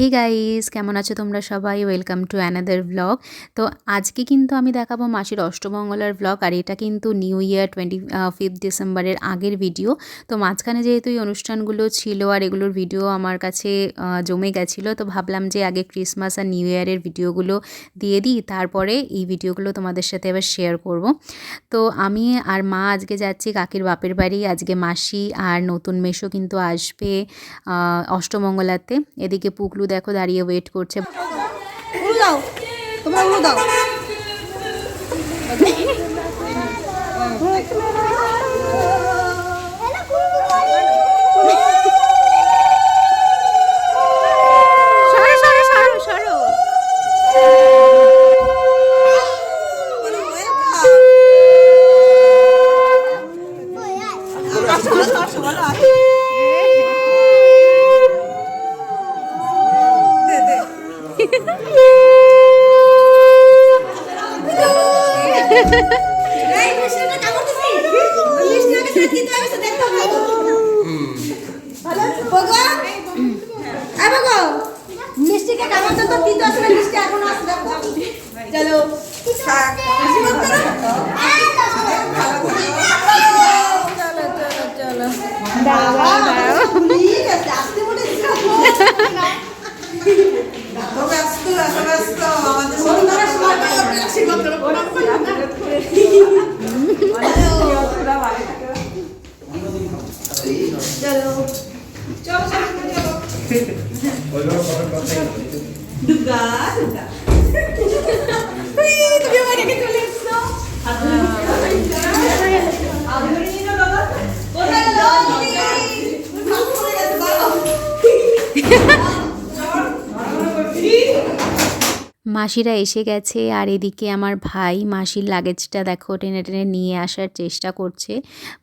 Hey guys কেমন আছো তোমরা সবাই? ওয়েলকাম টু অ্যানাদার ব্লগ তো আজকে কিন্তু আমি দেখাবো মাসির অষ্টমঙ্গলার ব্লগ আর এটা কিন্তু নিউ ইয়ার টোয়েন্টি ফিফথ ডিসেম্বরের আগের ভিডিও তো মাঝখানে যেহেতু এই অনুষ্ঠানগুলো ছিল আর এগুলোর ভিডিও আমার কাছে জমে গেছিল, তো ভাবলাম যে আগে ক্রিসমাস আর নিউ ইয়ারের ভিডিওগুলো দিয়ে দিই, তারপরে এই ভিডিওগুলো তোমাদের সাথে এবার শেয়ার করব। তো আমি আর মা আজকে যাচ্ছি কাকির বাপের বাড়ি, আজকে মাসি আর নতুন মেশো কিন্তু আসবে অষ্টমঙ্গলাতে। এদিকে পুকলু দেখো দাঁড়িয়ে ওয়েট করছে। দাও। তোমরা দাও। থাক। আশীর্বাদ মাসিরা এসে গেছে আর এদিকে আমার ভাই মাসির লাগেজটা দেখো টেনে টেনে নিয়ে আসার চেষ্টা করছে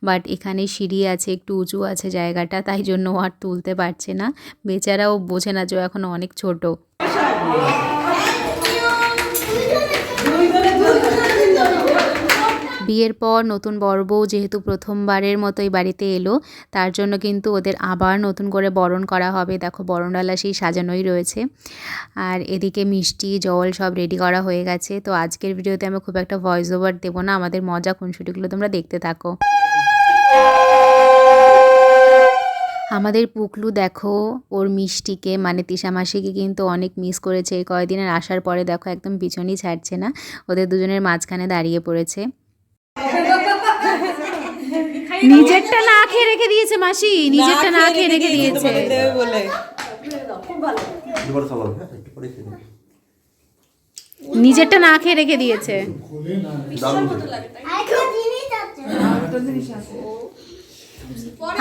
বাট এখানে সিঁড়ি আছে, একটু উঁচু আছে জায়গাটা, তাই জন্য আর তুলতে পারছে না। বেচারাও বোঝে না যে এখন অনেক ছোট। বিয়ের পর নতুন বড় বউ যেহেতু প্রথমবারের মতো এই বাড়িতে এলো, তার জন্য কিন্তু ওদের আবার নতুন করে বরণ করা হবে। দেখো, বরণডালা সেই সাজানোই রয়েছে। আর এদিকে মিষ্টি, জল সব রেডি করা হয়ে গেছে। তো আজকের ভিডিওতে আমি খুব একটা ভয়েস ওভার দেবো না। আমাদের মজা খুনসুটিগুলো তোমরা দেখতে থাকো। আমাদের পুকলু, দেখো, ওর মিষ্টিকে মানে তিশা মাসিকে কিন্তু অনেক মিস করেছে এই কয়দিনের। আসার পরে দেখো, একদম পিছনই ছাড়ছে না। ওদের দুজনের মাঝখানে দাঁড়িয়ে পড়েছে। নিজেরটা না খেয়ে রেখে দিয়েছে মাসি নিজেরটা না খেয়ে রেখে দিয়েছে বলে। নিজেরটা না খেয়ে রেখে দিয়েছে।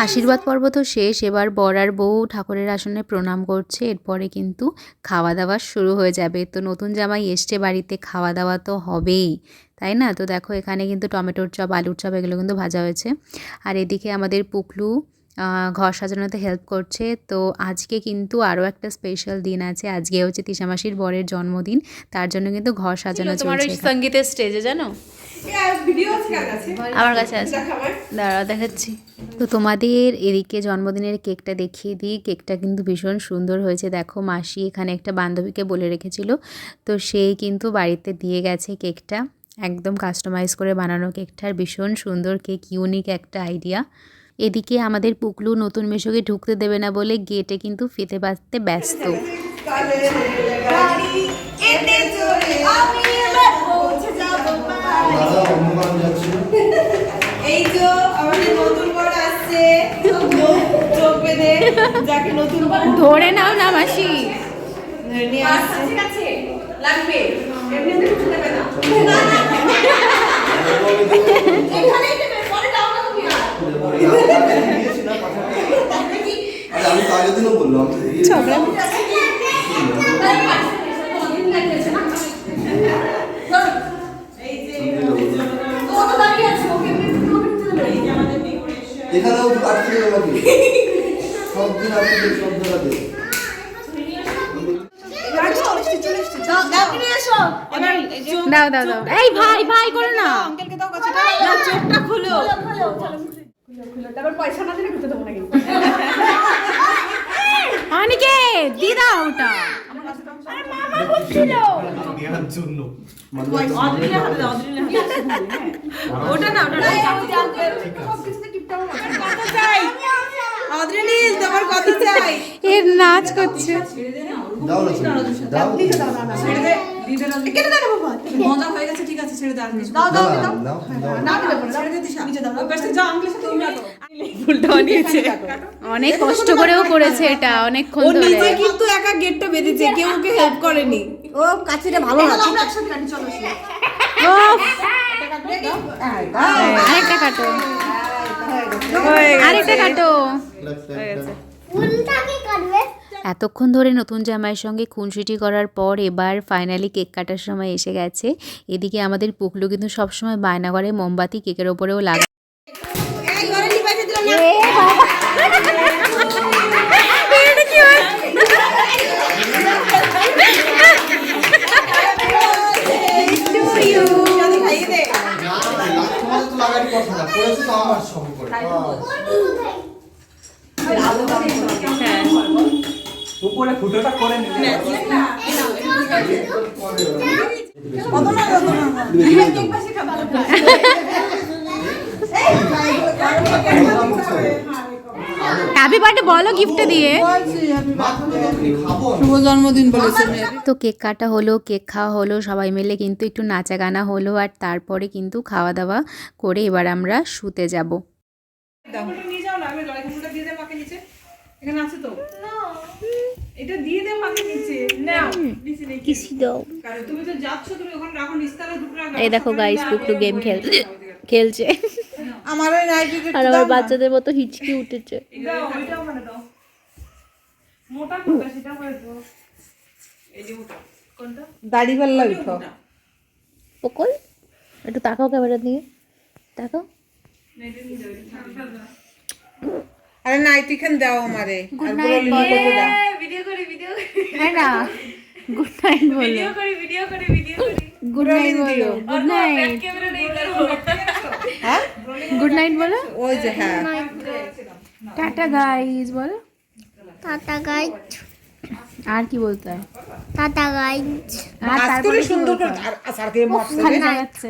আশীর্বাদ পর্ব তো শেষ এবার বর আর বউ ঠাকুরের আসনে প্রণাম করছে এরপরে কিন্তু খাওয়া দাওয়া শুরু হয়ে যাবে। তো নতুন জামাই এসছে বাড়িতে খাওয়া দাওয়া তো হবেই। তাই না? তো দেখো এখানে কিন্তু টমেটোর চপ আলুর চপ এগুলো কিন্তু ভাজা হয়েছে। আর এদিকে আমাদের পুকলু ঘর সাজানোতে হেল্প করছে। তো আজকে কিন্তু আরও একটা স্পেশাল দিন আছে। আজকে হচ্ছে তিশামাসির বরের জন্মদিন। তার জন্য কিন্তু ঘর সাজানো চলছে সঙ্গীতের স্টেজে জানো? আমার কাছে আছে। দাঁড়াও দেখাচ্ছি। তো তোমাদের এদিকে জন্মদিনের কেকটা দেখিয়ে দিই। কেকটা কিন্তু ভীষণ সুন্দর হয়েছে। দেখো মাসি এখানে একটা বান্ধবীকে বলে রেখেছিল। তো সেই কিন্তু বাড়িতে দিয়ে গেছে কেকটা। একদম কাস্টমাইজ করে বানানো কেকটার ভীষণ সুন্দর কেক ইউনিক একটা আইডিয়া এদিকে আমাদের পুকলু নতুন মেশোকে ঢুকতে দেবে না বলে গেটে কিন্তু ফিতে বাঁধতে ব্যস্ত। এই আমাদের নতুন আসছে। যাকে নতুন ধরে নাও না মাসি। আছে। লাগবে। এমনিতে দেবে না এখানেই দেবে পরে দাও না তুমি আর দিয়েছি না পাঠাতে। আরে আমি তো আগের দিনও বললাম আমি তো দিয়ে ও তো দাঁড়িয়ে আছে ওকে এমনি ঢুকতে দেবে এই যে আমাদের ডেকোরেশন এখানেও আটকে দেবে সব দিন আটকে সব জায়গাতে দাও দাও দাও এই ভাই ভাই করো না। চোখটা খুলো। খুলো তারপর পয়সা না দিলে ঢুকতে দেবো না কিন্তু অনিকে দি দাও ওটা দেওয়ার জন্য ওটা না ওটা এর নাচ করছে। দাও না দাও ছেড়ে দে কেটে দে বাবা মজা হয়ে গেছে ঠিক আছে ছেড়ে দে আর কিছু দাও দাও দাও দাও। দাও না দিলে ছেড়ে দে দিশা নিচে দাও ওই পাশে যাও আঙ্কেলের সাথে তুমি কাটো ফুলটা নিয়েছে অনেক কষ্ট করেও করেছে এটা অনেকক্ষণ ও ধরে। নিজে কিন্তু একা গেটটা বেঁধেছে কেউ ওকে হেল্প করেনি। ও কাছিটা ভালো না। আমরা একসাথে কাটি চলো আরেকটা কাটো। আরেকটা কাটো। এতক্ষণ ধরে নতুন জামাইয়ের সঙ্গে খুনসুটি করার পর এবার ফাইনালি কেক কাটার সময় এসে গেছে। এদিকে আমাদের পুকলু কিন্তু সবসময় বায়না করে মোমবাতি কেকের ওপরেও লাগা এই ঘরে নি পয়সা দিলাম না জানি খাইয়ে দে না তোমাদের তো লাগারই কথা না করেছ তো আমার সঙ্গে করে উপরে ফুটোটা করে নিবি। হ্যাপি বার্থডে বলো গিফট দিয়ে। শুভ জন্মদিন বলেছে তো কেক কাটা হলো কেক খাওয়া হলো সবাই মিলে কিন্তু একটু নাচা গানা হলো আর তারপরে কিন্তু খাওয়া দাওয়া করে এবার আমরা শুতে যাব। নিয়ে যাও না আমি লড়াই দিয়ে মাকে নিচে। এখানে আছে তো? এটা দিয়ে দে মাকে নিচে। নাও কিসি দাও। কারণ তুমি তো যাচ্ছ তুমি ওখানে রাখো নিস্তারে দুটো এই দেখো গাইস পুকটু গেম খেলছে। খেলছে আমার ওই নাইটিটা আর আমার বাচ্চাদের মতো হিচকি উঠেছে। দাও ওইটাও মানে দাও। মোটা সেটা করে দাও এই যে মোটা। কোনটা? দাড়ি পকল একটু তাকাও ক্যামেরার দিকে। তাকাও। আরে নাইটি খান দাও আমারে। গুড নাইট ভিডিও করে ভিডিও হ্যাঁ না গুড নাইট বলো। ভিডিও করে ভিডিও করে ভিডিও করে। গুড নাইট বলো। গুড নাইট ক্যামেরা নেই করো হ্যাঁ? গুড নাইট বলো। ওই যে হ্যাঁ। টাটা গাইস বলো। টাটা গাইড আর কি বলতে হয়? টাটা গাইড আর তারপরে সুন্দর করে? আর আসার কে মারছে। খালি যাচ্ছে